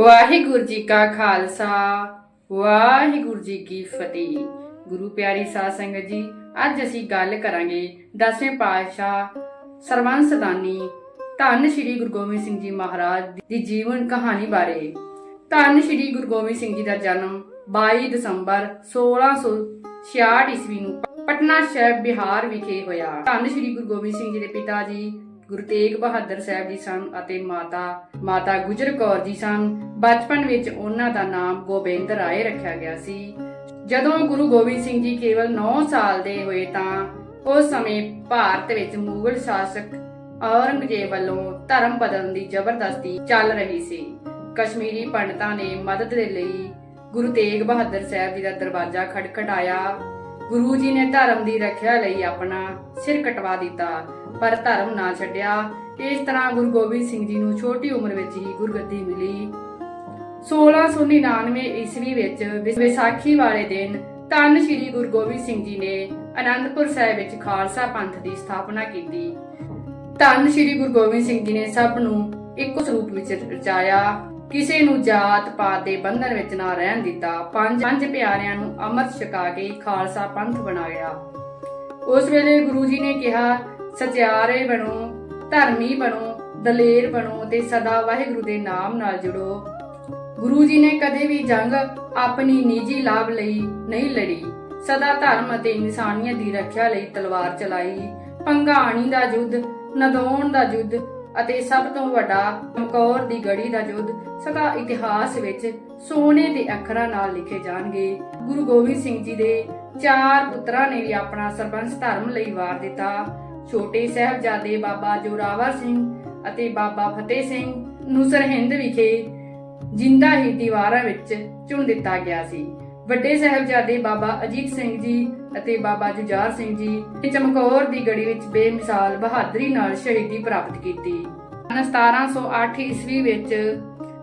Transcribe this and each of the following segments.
ਵਾਹਿਗੁਰੂ ਜੀ ਕਾ ਖਾਲਸਾ, ਵਾਹਿਗੁਰੂ ਜੀ ਕੀ ਫਤਿਹ। ਗੁਰੂ ਪਿਆਰੀ ਸਾਧ ਸੰਗਤ ਜੀ, ਅੱਜ ਅਸੀਂ ਗੱਲ ਕਰਾਂਗੇ ਦਸਵੇਂ ਪਾਤਸ਼ਾਹ ਸਰਵੰਸਦਾਨੀ ਧੰਨ ਸ਼੍ਰੀ ਗੁਰੂ ਗੋਬਿੰਦ ਸਿੰਘ ਜੀ ਮਹਾਰਾਜ ਦੀ ਜੀਵਨ ਕਹਾਣੀ ਬਾਰੇ। ਧੰਨ ਸ਼੍ਰੀ ਗੁਰੂ ਗੋਬਿੰਦ ਸਿੰਘ ਜੀ ਦਾ ਜਨਮ 22 ਦਸੰਬਰ 1666 ਈਸਵੀ ਨੂੰ ਪਟਨਾ ਸ਼ਹਿਰ ਬਿਹਾਰ ਵਿਖੇ ਹੋਇਆ। ਧੰਨ ਸ਼੍ਰੀ ਗੁਰੂ ਗੋਬਿੰਦ ਸਿੰਘ ਜੀ ਦੇ ਪਿਤਾ ਜੀ ਗੁਰੂ ਤੇਗ ਬਹਾਦਰ ਸਾਹਿਬ ਜੀ ਸਨ ਅਤੇ ਮਾਤਾ ਮਾਤਾ ਗੁਜਰ ਕੌਰ ਜੀ ਸਨ। ਬਚਪਨ ਵਿੱਚ ਉਹਨਾਂ ਦਾ ਨਾਮ ਗੋਬਿੰਦ ਰਾਏ ਰੱਖਿਆ ਗਿਆ ਸੀ। ਜਦੋਂ ਗੁਰੂ ਗੋਬਿੰਦ ਸਿੰਘ ਜੀ ਕੇਵਲ 9 ਸਾਲ ਦੇ ਹੋਏ ਤਾਂ ਉਸ ਸਮੇਂ ਭਾਰਤ ਵਿੱਚ ਮੁਗਲ ਸ਼ਾਸਕ ਔਰੰਗਜ਼ੇਬ ਵੱਲੋਂ ਧਰਮ ਬਦਲਣ ਦੀ ਜ਼ਬਰਦਸਤੀ ਚੱਲ ਰਹੀ ਸੀ। ਕਸ਼ਮੀਰੀ ਪੰਡਤਾਂ ਨੇ ਮਦਦ ਦੇ ਲਈ ਗੁਰੂ ਤੇਗ ਬਹਾਦਰ ਸਾਹਿਬ ਜੀ ਦਾ ਦਰਵਾਜ਼ਾ ਖਟਖਟਾਇਆ ਗੁਰੂ ਜੀ ਨੇ ਧਰਮ ਦੀ ਰੱਖਿਆ ਲਈ ਆਪਣਾ ਸਿਰ ਕਟਵਾ ਦਿੱਤਾ, ਪਰ ਧਰਮ ਨਾ ਛੱਡਿਆ। ਇਸ ਤਰ੍ਹਾਂ ਗੁਰੂ ਗੋਬਿੰਦ ਸਿੰਘ ਜੀ ਨੂੰ ਛੋਟੀ ਉਮਰ ਵਿੱਚ ਹੀ ਗੁਰਗੱਦੀ ਮਿਲੀ। 1699 ਈਸਵੀ ਵਿੱਚ ਵਿਸ- ਵਿਸਾਖੀ ਵਾਲੇ ਦਿਨ ਧੰਨ ਸ੍ਰੀ ਗੁਰੂ ਗੋਬਿੰਦ ਸਿੰਘ ਜੀ ਨੇ ਅਨੰਦਪੁਰ ਸਾਹਿਬ ਵਿੱਚ ਖਾਲਸਾ ਪੰਥ ਦੀ ਸਥਾਪਨਾ ਕੀਤੀ। ਧੰਨ ਸ੍ਰੀ ਗੁਰੂ ਗੋਬਿੰਦ ਸਿੰਘ ਜੀ ਨੇ ਸਭ ਨੂੰ ਇੱਕੋ ਸਰੂਪ ਵਿੱਚ ਰਚਾਇਆ। ਕਿਸੇ ਨੂੰ ਜਾਤ ਪਾਤ ਦੇ ਬੰਧਨ ਵਿੱਚ ਨਾ ਰਹਿਣ ਦਿੱਤਾ, ਪੰਜ ਪੰਜ ਪਿਆਰਿਆਂ ਨੂੰ ਅੰਮ੍ਰਿਤ ਛਕਾ ਕੇ ਖਾਲਸਾ ਪੰਥ ਬਣਾਇਆ ਉਸ ਵੇਲੇ ਗੁਰੂ ਜੀ ਨੇ ਕਿਹਾ, ਸਚਿਆਰੇ ਬਣੋ, ਧਰਮੀ ਬਣੋ, ਦਲੇਰ ਬਣੋ ਤੇ ਸਦਾ ਵਾਹਿਗੁਰੂ ਦੇ ਨਾਮ ਨਾਲ ਜੁੜੋ। ਗੁਰੂ ਜੀ ਨੇ ਕਦੇ ਵੀ ਜੰਗ ਆਪਣੀ ਨਿੱਜੀ ਲਾਭ ਲਈ ਨਹੀਂ ਲੜੀ। ਸਦਾ ਧਰਮ ਅਤੇ ਇਨਸਾਨੀਅਤ ਦੀ ਰੱਖਿਆ ਲਈ ਤਲਵਾਰ ਚਲਾਈ। ਪੰਘਾਣੀ ਦਾ ਯੁੱਧ, ਨਦੌਣ ਦਾ ਯੁੱਧ ਅਤੇ ਸਭ ਤੋਂ ਵੱਡਾ ਚਮਕੌਰ ਦੀ ਗੜੀ ਦਾ ਯੁੱਧ ਸਦਾ ਇਤਿਹਾਸ ਵਿੱਚ ਸੋਨੇ ਦੇ ਅੱਖਰਾਂ ਨਾਲ ਲਿਖੇ ਜਾਣਗੇ। ਗੁਰੂ ਗੋਬਿੰਦ ਸਿੰਘ ਜੀ ਦੇ ਚਾਰ ਪੁੱਤਰਾਂ ਨੇ ਵੀ ਆਪਣਾ ਸਰਬੰਸ ਧਰਮ ਲਈ ਵਾਰ ਦਿੱਤਾ। ਛੋਟੇ ਸਾਹਿਬਜ਼ਾਦੇ ਬਾਬਾ ਜੋਰਾਵਰ ਸਿੰਘ ਅਤੇ ਬਾਬਾ ਫਤਿਹ ਸਿੰਘ ਨੂੰ ਸਰਹਿੰਦ ਵਿਖੇ ਜਿੰਦਾ ਹੀ ਦੀਵਾਰਾਂ ਵਿੱਚ ਚੁਣ ਦਿੱਤਾ ਗਿਆ ਸੀ। ਵੱਡੇ ਸਾਹਿਬਜ਼ਾਦੇ ਬਾਬਾ ਅਜੀਤ ਸਿੰਘ ਜੀ ਅਤੇ ਬਾਬਾ ਜੁਝਾਰ ਸਿੰਘ ਜੀ ਨੇ ਚਮਕੌਰ ਦੀ ਗੜੀ ਵਿੱਚ ਬੇਮਿਸਾਲ ਬਹਾਦਰੀ ਨਾਲ ਸ਼ਹੀਦੀ ਪ੍ਰਾਪਤ ਕੀਤੀ। 1708 ਈਸਵੀ ਵਿੱਚ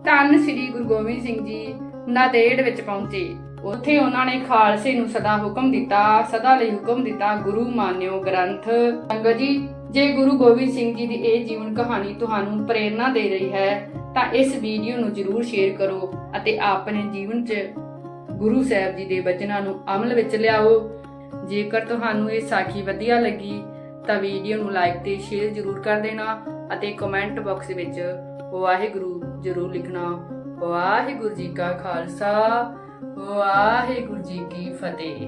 ਧੰਨ ਸ੍ਰੀ ਗੁਰੂ ਗੋਬਿੰਦ ਸਿੰਘ ਜੀ ਨਾਦੇੜ ਵਿੱਚ ਪਹੁੰਚੇ। ਉੱਥੇ ਉਹਨਾਂ ਨੇ ਖਾਲਸੇ ਨੂੰ ਸਦਾ ਹੁਕਮ ਦਿੱਤਾ, ਸਦਾ ਲਈ ਹੁਕਮ ਦਿੱਤਾ, ਗੁਰੂ ਮਾਨਿਓ ਗ੍ਰੰਥ। ਸੰਗਤ ਜੀ, ਜੇ ਗੁਰੂ ਗੋਬਿੰਦ ਸਿੰਘ ਜੀ ਦੀ ਇਹ ਜੀਵਨ ਕਹਾਣੀ ਤੁਹਾਨੂੰ ਪ੍ਰੇਰਣਾ ਦੇ ਰਹੀ ਹੈ, ਤਾਂ ਇਸ ਵੀਡੀਓ ਨੂੰ ਜਰੂਰ ਸ਼ੇਅਰ ਕਰੋ ਅਤੇ ਆਪਣੇ ਜੀਵਨ 'ਚ ਗੁਰੂ ਸਾਹਿਬ ਜੀ ਦੇ ਬਚਨਾਂ ਨੂੰ ਅਮਲ ਵਿੱਚ ਲਿਆਓ। ਜੇਕਰ ਤੁਹਾਨੂੰ ਇਹ ਸਾਖੀ ਵਧੀਆ ਲੱਗੀ, ਤਾਂ ਵੀਡੀਓ ਨੂੰ ਲਾਈਕ ਤੇ ਸ਼ੇਅਰ ਜਰੂਰ ਕਰ ਦੇਣਾ ਅਤੇ ਕਮੈਂਟ ਬਾਕਸ ਵਿੱਚ ਵਾਹਿਗੁਰੂ ਜਰੂਰ ਲਿਖਣਾ। ਵਾਹਿਗੁਰੂ ਜੀ ਕਾ ਖਾਲਸਾ, ਵਾਹਿਗੁਰੂ ਜੀ ਕੀ ਫਤਿਹ।